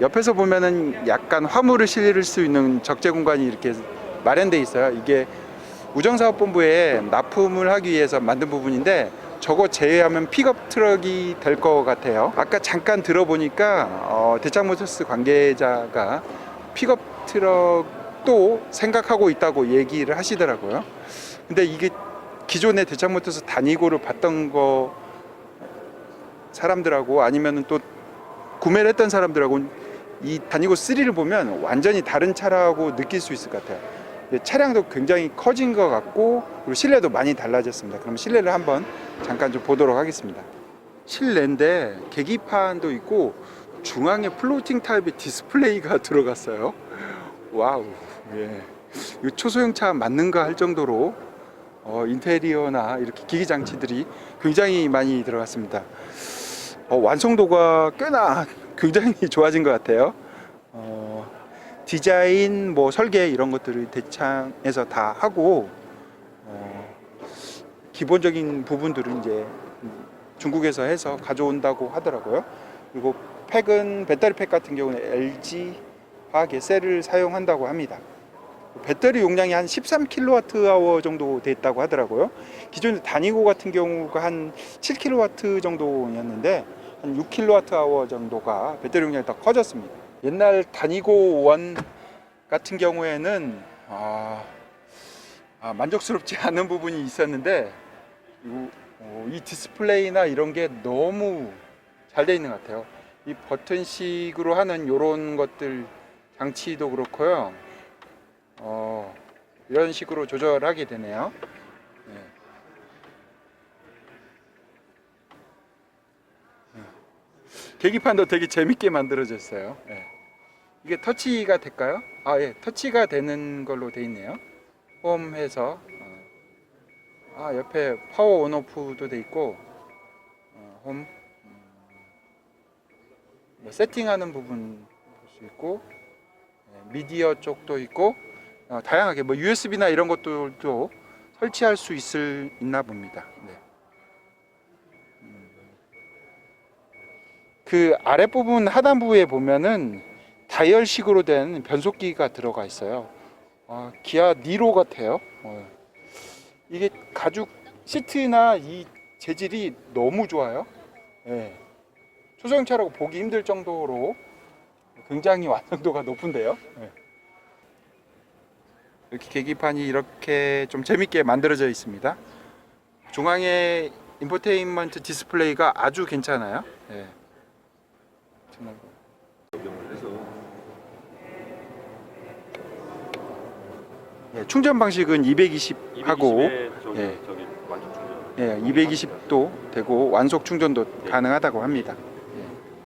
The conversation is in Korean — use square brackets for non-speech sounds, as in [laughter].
옆에서 보면은 약간 화물을 실을 수 있는 적재 공간이 이렇게 마련돼 있어요. 이게 우정사업본부에 납품을 하기 위해서 만든 부분인데 저거 제외하면 픽업 트럭이 될 것 같아요. 아까 잠깐 들어보니까 어, 대창모터스 관계자가 픽업 트럭도 생각하고 있다고 얘기를 하시더라고요. 근데 이게 기존에 대창모터스 다니고를 봤던 거 사람들하고 아니면은 또 구매를 했던 사람들하고 이 다니고 3를 보면 완전히 다른 차라고 느낄 수 있을 것 같아요. 예, 차량도 굉장히 커진 것 같고 그리고 실내도 많이 달라졌습니다. 그럼 실내를 한번 잠깐 좀 보도록 하겠습니다. 실내인데 계기판도 있고 중앙에 플로팅 타입의 디스플레이가 [laughs] 들어갔어요. 와우, 예, 이 초소형 차 맞는가 할 정도로 어, 인테리어나 이렇게 기기 장치들이 굉장히 많이 들어갔습니다. 어, 완성도가 꽤나 굉장히 [laughs] 좋아진 것 같아요. 어, 디자인, 뭐 설계 이런 것들을 대창에서 다 하고 어, 기본적인 부분들은 이제 중국에서 해서 가져온다고 하더라고요. 그리고 팩은 배터리 팩 같은 경우는 LG 화학의 셀을 사용한다고 합니다. 배터리 용량이 한 13kWh 정도 돼 있다고 하더라고요. 기존에 다니고 같은 경우가 한 7kW 정도였는데 한 6kWh 정도가 배터리 용량이 더 커졌습니다. 옛날 다니고 원 같은 경우에는 아, 아, 만족스럽지 [laughs] 않은 부분이 있었는데 이, 어, 이 디스플레이나 이런 게 너무 잘 돼 있는 것 같아요. 이 버튼식으로 하는 이런 것들 장치도 그렇고요. 어, 이런 식으로 조절하게 되네요. 네. 네. 계기판도 되게 재밌게 만들어졌어요. 네. 이게 터치가 될까요? 아, 예, 터치가 되는 걸로 돼 있네요. 홈 해서. 어. 아, 옆에 파워 온오프도 돼 있고, 어, 홈. 음, 뭐 세팅하는 부분 볼 수 있고, 예, 미디어 쪽도 있고, 어, 다양하게 뭐 USB나 이런 것들도 설치할 수 있을 있나 봅니다. 네. 그 아랫부분 하단부에 보면은 다이얼식으로 된 변속기가 들어가 있어요. 아, 기아 니로 같아요. 어. 이게 가죽 시트나 이 재질이 너무 좋아요. 예. 초소형차라고 보기 힘들 정도로 굉장히 완성도가 높은데요. 예. 이렇게 계기판이 이렇게 좀 재밌게 만들어져 있습니다. 중앙에 인포테인먼트 디스플레이가 아주 괜찮아요. 예. 정말. 예, 충전 방식은 220 하고 220에 저기 예. 저기 완전 충전. 예, 220도 되고 완속 충전도 가능하다고 합니다.